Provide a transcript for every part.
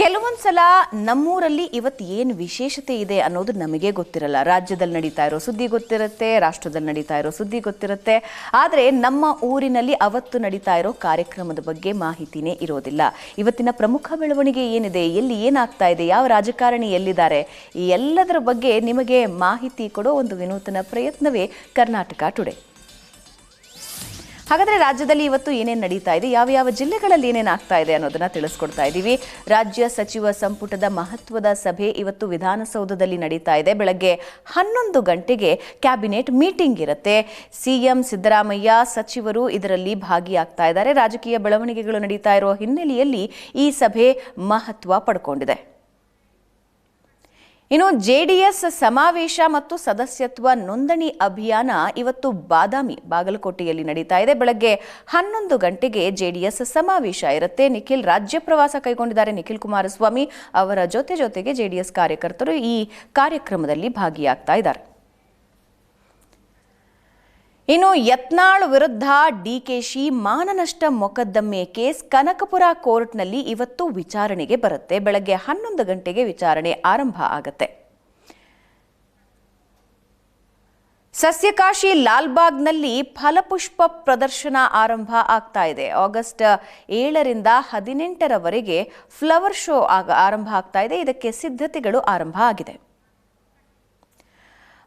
ಕೆಲವೊಂದ್ಸಲ ನಮ್ಮೂರಲ್ಲಿ ಇವತ್ತು ಏನು ವಿಶೇಷತೆ ಇದೆ ಅನ್ನೋದು ನಮಗೆ ಗೊತ್ತಿರಲ್ಲ. ರಾಜ್ಯದಲ್ಲಿ ನಡೀತಾ ಇರೋ ಸುದ್ದಿ ಗೊತ್ತಿರುತ್ತೆ, ರಾಷ್ಟ್ರದಲ್ಲಿ ನಡೀತಾ ಇರೋ ಸುದ್ದಿ ಗೊತ್ತಿರುತ್ತೆ. ಆದರೆ ನಮ್ಮ ಊರಿನಲ್ಲಿ ಅವತ್ತು ನಡೀತಾ ಇರೋ ಕಾರ್ಯಕ್ರಮದ ಬಗ್ಗೆ ಮಾಹಿತಿನೇ ಇರೋದಿಲ್ಲ. ಇವತ್ತಿನ ಪ್ರಮುಖ ಬೆಳವಣಿಗೆ ಏನಿದೆ, ಎಲ್ಲಿ ಏನಾಗ್ತಾ ಇದೆ, ಯಾವ ರಾಜಕಾರಣಿ ಎಲ್ಲಿದ್ದಾರೆ, ಈ ಎಲ್ಲದರ ಬಗ್ಗೆ ನಿಮಗೆ ಮಾಹಿತಿ ಕೊಡೋ ಒಂದು ವಿನೂತನ ಪ್ರಯತ್ನವೇ ಕರ್ನಾಟಕ ಟುಡೇ ಹಾಗಾದ್ರೆ ರಾಜ್ಯದಲ್ಲಿ ಇವತ್ತು ಏನೇನು ನಡೀತಾ ಇದೆ? ಯಾವ ಯಾವ ಜಿಲ್ಲೆಗಳಲ್ಲಿ ಏನೇನು ಆಗ್ತಾ ಇದೆ ಅನ್ನೋದನ್ನ ತಿಳಿಸ್ಕೊಡ್ತಾ ಇದ್ದೀವಿ ರಾಜ್ಯ ಸಚಿವ ಸಂಪುಟದ ಮಹತ್ವದ ಸಭೆ ಇವತ್ತು ವಿಧಾನಸೌಧದಲ್ಲಿ ನಡೀತಾ ಇದೆ. ಬೆಳಗ್ಗೆ ಹನ್ನೊಂದು ಗಂಟೆಗೆ ಕ್ಯಾಬಿನೆಟ್ ಮೀಟಿಂಗ್ ಇರುತ್ತೆ. ಸಿಎಂ ಸಿದ್ದರಾಮಯ್ಯ ಸಚಿವರು ಇದರಲ್ಲಿ ಭಾಗಿಯಾಗ್ತಾ ಇದ್ದಾರೆ. ರಾಜಕೀಯ ಬೆಳವಣಿಗೆಗಳು ನಡೀತಾ ಇರುವ ಹಿನ್ನೆಲೆಯಲ್ಲಿ ಈ ಸಭೆ ಮಹತ್ವ ಪಡ್ಕೊಂಡಿದೆ. ಇನ್ನು ಜೆಡಿಎಸ್ ಸಮಾವೇಶ ಮತ್ತು ಸದಸ್ಯತ್ವ ನೋಂದಣಿ ಅಭಿಯಾನ ಇವತ್ತು ಬಾದಾಮಿ, ಬಾಗಲಕೋಟೆಯಲ್ಲಿ ನಡೀತಾ ಇದೆ. ಬೆಳಗ್ಗೆ ಹನ್ನೊಂದು ಗಂಟೆಗೆ ಜೆಡಿಎಸ್ ಸಮಾವೇಶ ಇರುತ್ತೆ. ನಿಖಿಲ್ ರಾಜ್ಯ ಪ್ರವಾಸ ಕೈಗೊಂಡಿದ್ದಾರೆ. ನಿಖಿಲ್ ಕುಮಾರಸ್ವಾಮಿ ಅವರ ಜೊತೆ ಜೊತೆಗೆ ಜೆಡಿಎಸ್ ಕಾರ್ಯಕರ್ತರು ಈ ಕಾರ್ಯಕ್ರಮದಲ್ಲಿ ಭಾಗಿಯಾಗ್ತಾ ಇದ್ದಾರೆ. ಇನ್ನು ಯತ್ನಾಳ್ ವಿರುದ್ಧ ಡಿಕೆಶಿ ಮಾನನಷ್ಟ ಮೊಕದ್ದಮೆ ಕೇಸ್ ಕನಕಪುರ ಕೋರ್ಟ್ನಲ್ಲಿ ಇವತ್ತು ವಿಚಾರಣೆಗೆ ಬರುತ್ತೆ. ಬೆಳಗ್ಗೆ ಹನ್ನೊಂದು ಗಂಟೆಗೆ ವಿಚಾರಣೆ ಆರಂಭ ಆಗತ್ತೆ. ಸಸ್ಯಕಾಶಿ ಲಾಲ್ಬಾಗ್ನಲ್ಲಿ ಫಲಪುಷ್ಪ ಪ್ರದರ್ಶನ ಆರಂಭ ಆಗ್ತಾ ಇದೆ. ಆಗಸ್ಟ್ ಏಳರಿಂದ ಹದಿನೆಂಟರವರೆಗೆ ಫ್ಲವರ್ ಶೋ ಆಗ ಆರಂಭ ಆಗ್ತಾ ಇದೆ. ಇದಕ್ಕೆ ಸಿದ್ಧತೆಗಳು ಆರಂಭ ಆಗಿದೆ.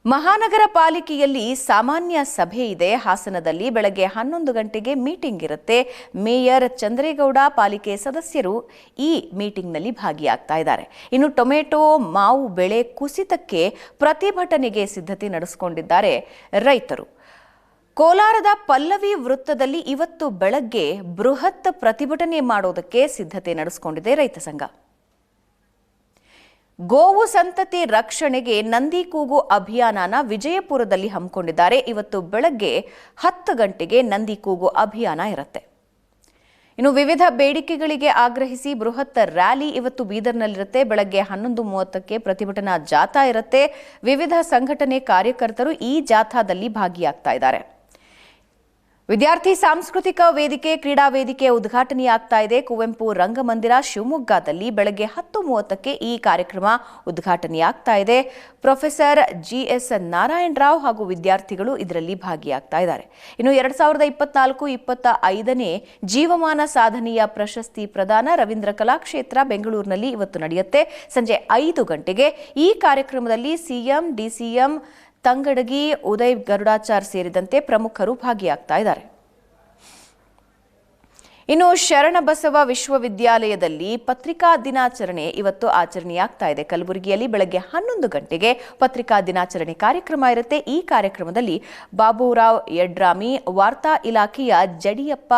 ಮಹಾನಗರ ಪಾಲಿಕೆಯಲ್ಲಿ ಸಾಮಾನ್ಯ ಸಭೆ ಇದೆ. ಹಾಸನದಲ್ಲಿ ಬೆಳಗ್ಗೆ ಹನ್ನೊಂದು ಗಂಟೆಗೆ ಮೀಟಿಂಗ್ ಇರುತ್ತೆ. ಮೇಯರ್ ಚಂದ್ರೇಗೌಡ, ಪಾಲಿಕೆ ಸದಸ್ಯರು ಈ ಮೀಟಿಂಗ್ನಲ್ಲಿ ಭಾಗಿಯಾಗ್ತಾ ಇದ್ದಾರೆ. ಇನ್ನು ಟೊಮೆಟೊ, ಮಾವು, ಬೆಳೆ ಕುಸಿತಕ್ಕೆ ಪ್ರತಿಭಟನೆಗೆ ಸಿದ್ಧತೆ ನಡೆಸಿಕೊಂಡಿದ್ದಾರೆ ರೈತರು. ಕೋಲಾರದ ಪಲ್ಲವಿ ವೃತ್ತದಲ್ಲಿ ಇವತ್ತು ಬೆಳಗ್ಗೆ ಬೃಹತ್ ಪ್ರತಿಭಟನೆ ಮಾಡೋದಕ್ಕೆ ಸಿದ್ಧತೆ ನಡೆಸಿಕೊಂಡಿದೆ ರೈತ ಸಂಘ. ಗೋವು ಸಂತತಿ ರಕ್ಷಣೆಗೆ ನಂದಿ ಕೂಗು ಅಭಿಯಾನನ ವಿಜಯಪುರದಲ್ಲಿ ಹಮ್ಮಿಕೊಂಡಿದ್ದಾರೆ. ಇವತ್ತು ಬೆಳಗ್ಗೆ ಹತ್ತು ಗಂಟೆಗೆ ನಂದಿ ಕೂಗು ಅಭಿಯಾನ ಇರುತ್ತೆ. ಇನ್ನು ವಿವಿಧ ಬೇಡಿಕೆಗಳಿಗೆ ಆಗ್ರಹಿಸಿ ಬೃಹತ್ ರ್ಯಾಲಿ ಇವತ್ತು ಬೀದರ್ನಲ್ಲಿರುತ್ತೆ. ಬೆಳಗ್ಗೆ ಹನ್ನೊಂದು ಮೂವತ್ತಕ್ಕೆ ಪ್ರತಿಭಟನಾ ಜಾಥಾ ಇರುತ್ತೆ. ವಿವಿಧ ಸಂಘಟನೆ ಕಾರ್ಯಕರ್ತರು ಈ ಜಾಥಾದಲ್ಲಿ ಭಾಗಿಯಾಗ್ತಾ ಇದ್ದಾರೆ. ವಿದ್ಯಾರ್ಥಿ ಸಾಂಸ್ಕೃತಿಕ ವೇದಿಕೆ, ಕ್ರೀಡಾ ವೇದಿಕೆ ಉದ್ಘಾಟನೆಯಾಗ್ತಾ ಇದೆ. ಕುವೆಂಪು ರಂಗಮಂದಿರ ಶಿವಮೊಗ್ಗದಲ್ಲಿ ಬೆಳಗ್ಗೆ ಹತ್ತು ಮೂವತ್ತಕ್ಕೆ ಈ ಕಾರ್ಯಕ್ರಮ ಉದ್ಘಾಟನೆಯಾಗ್ತಾ ಇದೆ. ಪ್ರೊಫೆಸರ್ ಜಿಎಸ್ ನಾರಾಯಣ ರಾವ್ ಹಾಗೂ ವಿದ್ಯಾರ್ಥಿಗಳು ಇದರಲ್ಲಿ ಭಾಗಿಯಾಗ್ತಾ ಇದ್ದಾರೆ. ಇನ್ನು ಎರಡ್ ಸಾವಿರದ ಇಪ್ಪತ್ನಾಲ್ಕು ಇಪ್ಪತ್ತ ಐದನೇ ಜೀವಮಾನ ಸಾಧನೆಯ ಪ್ರಶಸ್ತಿ ಪ್ರದಾನ ರವೀಂದ್ರ ಕಲಾಕ್ಷೇತ್ರ ಬೆಂಗಳೂರಿನಲ್ಲಿ ಇವತ್ತು ನಡೆಯುತ್ತೆ. ಸಂಜೆ ಐದು ಗಂಟೆಗೆ ಈ ಕಾರ್ಯಕ್ರಮದಲ್ಲಿ ಸಿಎಂ ಡಿಸಿಎಂ ತಂಗಡಗಿ ಉದಯ್ ಗರುಡಾಚಾರ್ ಸೇರಿದಂತೆ ಪ್ರಮುಖರು ಭಾಗಿಯಾಗ್ತಾ ಇದ್ದಾರೆ. ಇನ್ನು ಶರಣಬಸವ ವಿಶ್ವವಿದ್ಯಾಲಯದಲ್ಲಿ ಪತ್ರಿಕಾ ದಿನಾಚರಣೆ ಇವತ್ತು ಆಚರಣೆಯಾಗ್ತಾ ಇದೆ. ಕಲಬುರಗಿಯಲ್ಲಿ ಬೆಳಗ್ಗೆ ಹನ್ನೊಂದು ಗಂಟೆಗೆ ಪತ್ರಿಕಾ ದಿನಾಚರಣೆ ಕಾರ್ಯಕ್ರಮ ಇರುತ್ತೆ. ಈ ಕಾರ್ಯಕ್ರಮದಲ್ಲಿ ಬಾಬುರಾವ್ ಯಡ್ರಾಮಿ, ವಾರ್ತಾ ಇಲಾಖೆಯ ಜಡಿಯಪ್ಪ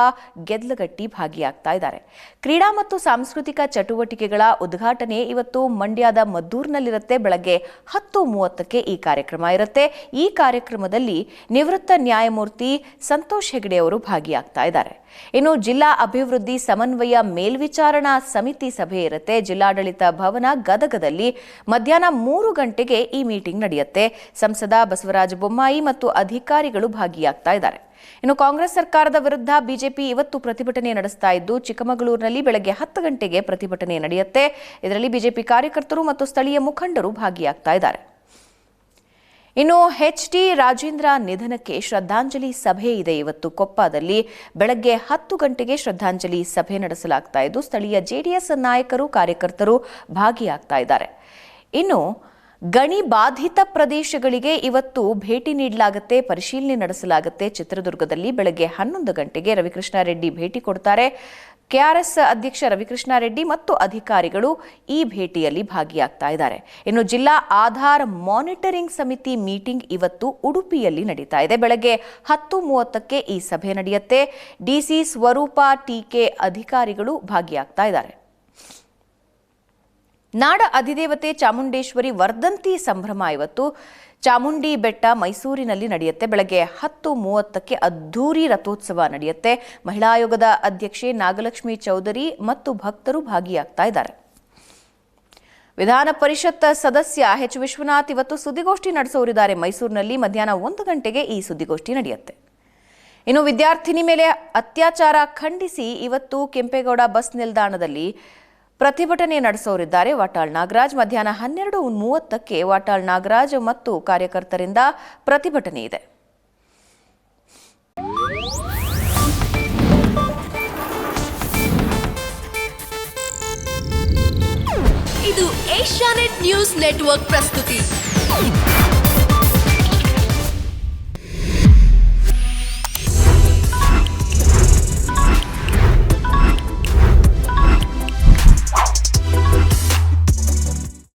ಗೆದ್ಲಗಟ್ಟಿ ಭಾಗಿಯಾಗ್ತಾ ಇದ್ದಾರೆ. ಕ್ರೀಡಾ ಮತ್ತು ಸಾಂಸ್ಕೃತಿಕ ಚಟುವಟಿಕೆಗಳ ಉದ್ಘಾಟನೆ ಇವತ್ತು ಮಂಡ್ಯದ ಮದ್ದೂರಿನಲ್ಲಿರುತ್ತೆ. ಬೆಳಗ್ಗೆ ಹತ್ತು ಮೂವತ್ತಕ್ಕೆ ಈ ಕಾರ್ಯಕ್ರಮ ಇರುತ್ತೆ. ಈ ಕಾರ್ಯಕ್ರಮದಲ್ಲಿ ನಿವೃತ್ತ ನ್ಯಾಯಮೂರ್ತಿ ಸಂತೋಷ್ ಹೆಗಡೆ ಅವರು ಭಾಗಿಯಾಗ್ತಾ ಇದ್ದಾರೆ. ಇನ್ನು ಜಿಲ್ಲಾ ಅಭಿವೃದ್ಧಿ ಸಮನ್ವಯ ಮೇಲ್ವಿಚಾರಣಾ ಸಮಿತಿ ಸಭೆ ಇರುತ್ತೆ. ಜಿಲ್ಲಾಡಳಿತ ಭವನ ಗದಗದಲ್ಲಿ ಮಧ್ಯಾಹ್ನ ಮೂರು ಗಂಟೆಗೆ ಈ ಮೀಟಿಂಗ್ ನಡೆಯುತ್ತೆ. ಸಂಸದ ಬಸವರಾಜ ಬೊಮ್ಮಾಯಿ ಮತ್ತು ಅಧಿಕಾರಿಗಳು ಭಾಗಿಯಾಗ್ತಾ ಇದ್ದಾರೆ. ಇನ್ನು ಕಾಂಗ್ರೆಸ್ ಸರ್ಕಾರದ ವಿರುದ್ಧ ಬಿಜೆಪಿ ಇವತ್ತು ಪ್ರತಿಭಟನೆ ನಡೆಸ್ತಾ ಇದ್ದು, ಚಿಕ್ಕಮಗಳೂರಿನಲ್ಲಿ ಬೆಳಗ್ಗೆ ಹತ್ತು ಗಂಟೆಗೆ ಪ್ರತಿಭಟನೆ ನಡೆಯುತ್ತೆ. ಇದರಲ್ಲಿ ಬಿಜೆಪಿ ಕಾರ್ಯಕರ್ತರು ಮತ್ತು ಸ್ಥಳೀಯ ಮುಖಂಡರು ಭಾಗಿಯಾಗ್ತಾ ಇದ್ದಾರೆ. ಇನ್ನು ಎಚ್ ಡಿ ರಾಜೇಂದ್ರ ನಿಧನಕ್ಕೆ ಶ್ರದ್ಧಾಂಜಲಿ ಸಭೆ ಇದೆ. ಇವತ್ತು ಕೊಪ್ಪದಲ್ಲಿ ಬೆಳಗ್ಗೆ ಹತ್ತು ಗಂಟೆಗೆ ಶ್ರದ್ಧಾಂಜಲಿ ಸಭೆ ನಡೆಸಲಾಗ್ತಾ ಇದ್ದು, ಸ್ಥಳೀಯ ಜೆಡಿಎಸ್ ನಾಯಕರು, ಕಾರ್ಯಕರ್ತರು ಭಾಗಿಯಾಗ್ತಾ ಇದ್ದಾರೆ. ಇನ್ನು ಗಣಿ ಬಾಧಿತ ಪ್ರದೇಶಗಳಿಗೆ ಇವತ್ತು ಭೇಟಿ ನೀಡಲಾಗುತ್ತೆ, ಪರಿಶೀಲನೆ ನಡೆಸಲಾಗುತ್ತೆ. ಚಿತ್ರದುರ್ಗದಲ್ಲಿ ಬೆಳಗ್ಗೆ ಹನ್ನೊಂದು ಗಂಟೆಗೆ ರವಿಕೃಷ್ಣ ರೆಡ್ಡಿ ಭೇಟಿ ಕೊಡ್ತಾರೆ. ಕೆಆರ್ಎಸ್ ಅಧ್ಯಕ್ಷ ರವಿಕೃಷ್ಣ ರೆಡ್ಡಿ ಮತ್ತು ಅಧಿಕಾರಿಗಳು ಈ ಭೇಟಿಯಲ್ಲಿ ಭಾಗಿಯಾಗ್ತಾ ಇದ್ದಾರೆ. ಇನ್ನು ಜಿಲ್ಲಾ ಆಧಾರ್ ಮಾನಿಟರಿಂಗ್ ಸಮಿತಿ ಮೀಟಿಂಗ್ ಇವತ್ತು ಉಡುಪಿಯಲ್ಲಿ ನಡೀತಾ ಇದೆ. ಬೆಳಗ್ಗೆ ಹತ್ತು ಮೂವತ್ತಕ್ಕೆ ಈ ಸಭೆ ನಡೆಯುತ್ತೆ. ಡಿಸಿ ಸ್ವರೂಪ ಟಿಕೆ ಅಧಿಕಾರಿಗಳು ಭಾಗಿಯಾಗ್ತಾ ಇದ್ದಾರೆ. ನಾಡ ಅಧಿದೇವತೆ ಚಾಮುಂಡೇಶ್ವರಿ ವರ್ಧಂತಿ ಸಂಭ್ರಮ ಇವತ್ತು. ಚಾಮುಂಡಿ ಬೆಟ್ಟ ಮೈಸೂರಿನಲ್ಲಿ ನಡೆಯುತ್ತೆ. ಬೆಳಗ್ಗೆ ಹತ್ತು ಮೂವತ್ತಕ್ಕೆ ಅದ್ಧೂರಿ ರಥೋತ್ಸವ ನಡೆಯುತ್ತೆ. ಮಹಿಳಾ ಆಯೋಗದ ಅಧ್ಯಕ್ಷೆ ನಾಗಲಕ್ಷ್ಮಿ ಚೌಧರಿ ಮತ್ತು ಭಕ್ತರು ಭಾಗಿಯಾಗ್ತಾ ಇದ್ದಾರೆ. ವಿಧಾನ ಪರಿಷತ್ ಸದಸ್ಯ ಎಚ್ ವಿಶ್ವನಾಥ್ ಇವತ್ತು ಸುದ್ದಿಗೋಷ್ಠಿ ನಡೆಸೋರಿದ್ದಾರೆ. ಮೈಸೂರಿನಲ್ಲಿ ಮಧ್ಯಾಹ್ನ ಒಂದು ಗಂಟೆಗೆ ಈ ಸುದ್ದಿಗೋಷ್ಠಿ ನಡೆಯುತ್ತೆ. ಇನ್ನು ವಿದ್ಯಾರ್ಥಿನಿ ಮೇಲೆ ಅತ್ಯಾಚಾರ ಖಂಡಿಸಿ ಇವತ್ತು ಕೆಂಪೇಗೌಡ ಬಸ್ ನಿಲ್ದಾಣದಲ್ಲಿ ಪ್ರತಿಭಟನೆ ನಡೆಸೋರಿದ್ದಾರೆ ವಾಟಾಳ್ ನಾಗರಾಜ್. ಮಧ್ಯಾಹ್ನ ಹನ್ನೆರಡು ಮೂವತ್ತಕ್ಕೆ ವಾಟಾಳ್ ನಾಗರಾಜ್ ಮತ್ತು ಕಾರ್ಯಕರ್ತರಿಂದ ಪ್ರತಿಭಟನೆ ಇದೆ. ಇದು ಏಷ್ಯಾನೆಟ್ ನ್ಯೂಸ್ ನೆಟ್ವರ್ಕ್ ಪ್ರಸ್ತುತಿ.